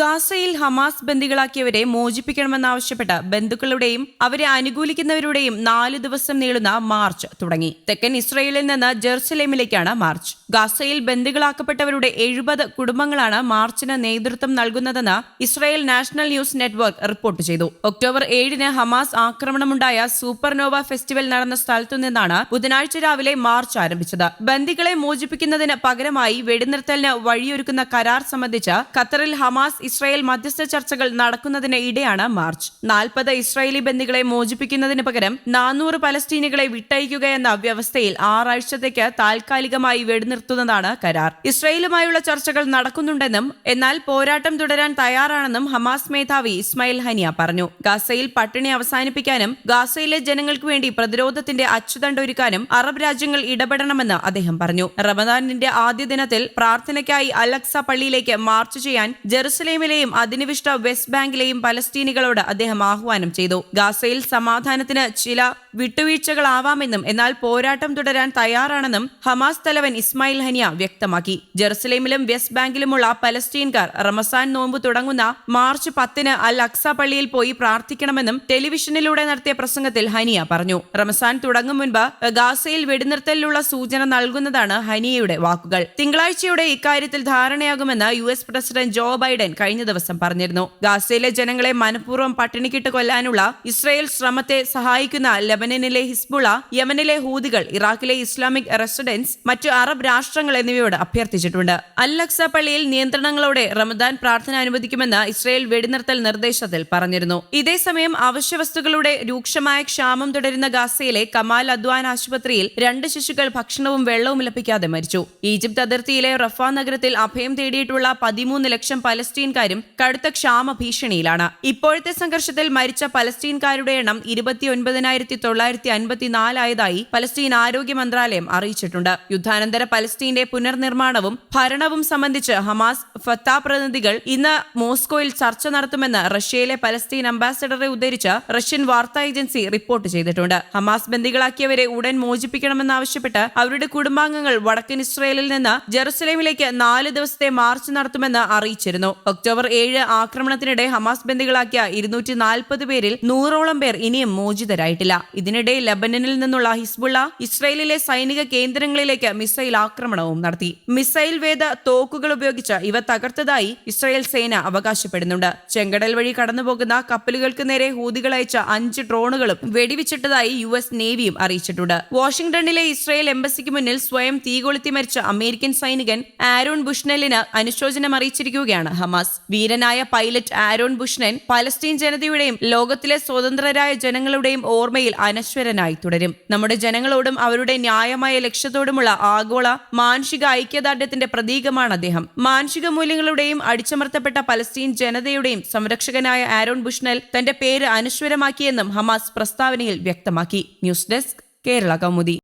ഗാസയിൽ ഹമാസ് ബന്ദികളാക്കിയവരെ മോചിപ്പിക്കണമെന്നാവശ്യപ്പെട്ട് ബന്ധുക്കളുടെയും അവരെ അനുകൂലിക്കുന്നവരുടെയും നാല് ദിവസം നീളുന്ന മാർച്ച് തുടങ്ങി. തെക്കൻ ഇസ്രയേലിൽ നിന്ന് ജെറുസലേമിലേക്കാണ് മാർച്ച്. ഗാസയിൽ ബന്ദികളാക്കപ്പെട്ടവരുടെ എഴുപത് കുടുംബങ്ങളാണ് മാർച്ചിന് നേതൃത്വം നൽകുന്നതെന്ന് Israel national news network report ചെയ്തു. ഒക്ടോബർ ഏഴിന് ഹമാസ് ആക്രമണമുണ്ടായ സൂപ്പർനോവ ഫെസ്റ്റിവൽ നടന്ന സ്ഥലത്തു നിന്നാണ് ബുധനാഴ്ച രാവിലെ മാർച്ച് ആരംഭിച്ചത്. ബന്ദികളെ മോചിപ്പിക്കുന്നതിന് പകരമായി വെടിനിർത്തലിന് വഴിയൊരുക്കുന്ന കരാർ സംബന്ധിച്ച് ഖത്തറിൽ ഹമാസ് ഇസ്രായേൽ മധ്യസ്ഥ ചർച്ചകൾ നടക്കുന്നതിന് ഇടെയാണ് മാർച്ച്. നാൽപ്പത് ഇസ്രായേലി ബന്ദികളെ മോചിപ്പിക്കുന്നതിന് പകരം നാനൂറ് പലസ്തീനികളെ വിട്ടയക്കുക എന്ന വ്യവസ്ഥയിൽ ആറാഴ്ചത്തേക്ക് താൽക്കാലികമായി വെടിനിർത്തുന്നതാണ് കരാർ. ഇസ്രായേലുമായുള്ള ചർച്ചകൾ നടക്കുന്നുണ്ടെന്നും എന്നാൽ പോരാട്ടം തുടരാൻ തയ്യാറാണെന്നും ഹമാസ് മേധാവി ഇസ്മായിൽ ഹനിയ പറഞ്ഞു. ഗാസയിൽ പട്ടിണി അവസാനിപ്പിക്കാനും ഗാസയിലെ ജനങ്ങൾക്ക് വേണ്ടി പ്രതിരോധത്തിന്റെ അച്ചുതണ്ടൊരുക്കാനും അറബ് രാജ്യങ്ങൾ ഇടപെടണമെന്ന് അദ്ദേഹം പറഞ്ഞു. റമദാനിന്റെ ആദ്യ ദിനത്തിൽ പ്രാർത്ഥനയ്ക്കായി അലക്സ പള്ളിയിലേക്ക് മാർച്ച് ചെയ്യാൻ ജെറുസലേമിലെയും അധിനിവിഷ്ട വെസ്റ്റ് ബാങ്കിലെയും പലസ്തീനികളോട് അദ്ദേഹം ആഹ്വാനം ചെയ്തു. ഗാസയിൽ സമാധാനത്തിന് ചില വിട്ടുവീഴ്ചകളാവാമെന്നും എന്നാൽ പോരാട്ടം തുടരാൻ തയ്യാറാണെന്നും ഹമാസ് തലവൻ ഇസ്മായിൽ ഹനിയ വ്യക്തമാക്കി. ജെറുസലേമിലും വെസ്റ്റ് ബാങ്കിലുമുള്ള പലസ്തീൻകാർ റമസാൻ നോമ്പ് തുടങ്ങുന്ന മാർച്ച് പത്തിന് അൽ അക്സ പള്ളിയിൽ പോയി പ്രാർത്ഥിക്കണമെന്നും ടെലിവിഷനിലൂടെ നടത്തിയ പ്രസംഗത്തിൽ ഹനിയ പറഞ്ഞു. റമസാൻ തുടങ്ങും മുൻപ് ഗാസയിൽ വെടിനിർത്തലിലുള്ള സൂചന നൽകുന്നതാണ് ഹനിയയുടെ വാക്കുകൾ. തിങ്കളാഴ്ചയോടെ ഇക്കാര്യത്തിൽ ധാരണയാകുമെന്ന് U S president Joe Biden കഴിഞ്ഞ ദിവസം പറഞ്ഞിരുന്നു. ഗാസയിലെ ജനങ്ങളെ മനഃപൂർവം പട്ടിണിക്കിട്ട് കൊല്ലാനുള്ള ഇസ്രയേൽ ശ്രമത്തെ സഹായിക്കുന്ന ലബനനിലെ ഹിസ്ബുള യമനിലെ ഹൂതികൾ ഇറാഖിലെ ഇസ്ലാമിക് റെസിഡൻസ് മറ്റു അറബ് രാഷ്ട്രങ്ങൾ എന്നിവയോട് അഭ്യർത്ഥിച്ചിട്ടുണ്ട്. അല്ലക്സ പള്ളിയിൽ നിയന്ത്രണങ്ങളോടെ റമദാൻ പ്രാർത്ഥന അനുവദിക്കുമെന്ന് ഇസ്രയേൽ വെടിനിർത്തൽ നിർദ്ദേശത്തിൽ പറഞ്ഞിരുന്നു. ഇതേസമയം അവശ്യവസ്തുക്കളുടെ രൂക്ഷമായ ക്ഷാമം തുടരുന്ന ഗാസയിലെ കമാൽ അദ്വാൻ ആശുപത്രിയിൽ രണ്ട് ശിശുക്കൾ ഭക്ഷണവും വെള്ളവും ലഭിക്കാതെ മരിച്ചു. ഈജിപ്ത് അതിർത്തിയിലെ റഫാ നഗരത്തിൽ അഭയം തേടിയിട്ടുള്ള പതിമൂന്ന് ലക്ഷം പലസ്തീൻകാരും കടുത്ത ക്ഷാമ ഭീഷണിയിലാണ് ഇപ്പോഴത്തെ സംഘർഷത്തിൽ മരിച്ച പലസ്തീൻകാരുടെ എണ്ണം ഇരുപത്തിയൊൻപതിനായിരത്തി തൊള്ളായിരത്തി അൻപത്തിനാലായതായി പലസ്തീൻ ആരോഗ്യ മന്ത്രാലയം അറിയിച്ചിട്ടുണ്ട്. യുദ്ധാനന്തര പലസ്തീന്റെ പുനർനിർമ്മാണവും ഭരണവും സംബന്ധിച്ച് ഹമാസ് ഫത്താ പ്രതിനിധികൾ ഇന്ന് മോസ്കോയിൽ ചർച്ച നടത്തുമെന്ന് റഷ്യയിലെ പലസ്തീൻ അംബാസഡറെ ഉദ്ധരിച്ച് റഷ്യൻ വാർത്താ ഏജൻസി റിപ്പോർട്ട് ചെയ്തിട്ടുണ്ട്. ഹമാസ് ബന്ദികളാക്കിയവരെ ഉടൻ മോചിപ്പിക്കണമെന്നാവശ്യപ്പെട്ട് അവരുടെ കുടുംബാംഗങ്ങൾ വടക്കൻ ഇസ്രയേലിൽ നിന്ന് ജെറുസലേമിലേക്ക് നാല് ദിവസത്തെ മാർച്ച് നടത്തുമെന്ന് അറിയിച്ചിരുന്നു. ഒക്ടോബർ ഏഴ് ആക്രമണത്തിനിടെ ഹമാസ് ബന്ദികളാക്കിയ ഇരുന്നൂറ്റി നാൽപ്പത് പേരിൽ നൂറോളം പേർ ഇനിയും മോചിതരായിട്ടില്ല. ഇതിനിടെ ലബനനിൽ നിന്നുള്ള ഹിസ്ബുള്ള ഇസ്രയേലിലെ സൈനിക കേന്ദ്രങ്ങളിലേക്ക് മിസൈൽ ആക്രമണവും നടത്തി. മിസൈൽ വേദ തോക്കുകൾ ഉപയോഗിച്ച് ഇവ തകർത്തതായി ഇസ്രയേൽ സേന അവകാശപ്പെടുന്നുണ്ട്. ചെങ്കടൽ വഴി കടന്നുപോകുന്ന കപ്പലുകൾക്ക് നേരെ ഹൂതികൾ അയച്ച അഞ്ച് ഡ്രോണുകളും വെടിവെച്ചിട്ടതായി യു എസ് നേവിയും അറിയിച്ചിട്ടുണ്ട്. വാഷിംഗ്ടണിലെ ഇസ്രയേൽ എംബസിക്ക് മുന്നിൽ സ്വയം തീകൊളുത്തി മരിച്ച അമേരിക്കൻ സൈനികൻ ആരോൺ ബുഷ്നെല്ലിന് അനുശോചനം അറിയിച്ചിരിക്കുകയാണ് ഹമാസ്. വീരനായ പൈലറ്റ് ആരോൺ ബുഷ്നൻ പലസ്തീൻ ജനതയുടെയും ലോകത്തിലെ സ്വതന്ത്രരായ ജനങ്ങളുടെയും ഓർമ്മയിൽ അനശ്വരനായി തുടരും. നമ്മുടെ ജനങ്ങളോടും അവരുടെ ന്യായമായ ലക്ഷ്യത്തോടുമുള്ള ആഗോള മാനുഷിക ഐക്യദാർഢ്യത്തിന്റെ പ്രതീകമാണ് അദ്ദേഹം. മാനുഷിക മൂല്യങ്ങളുടെയും അടിച്ചമർത്തപ്പെട്ട പലസ്തീൻ ജനതയുടെയും സംരക്ഷകനായ ആരോൺ ബുഷ്നൽ തന്റെ പേര് അനശ്വരമാക്കിയെന്നും ഹമാസ് പ്രസ്താവനയിൽ വ്യക്തമാക്കി. News desk Kerala Kaumudi.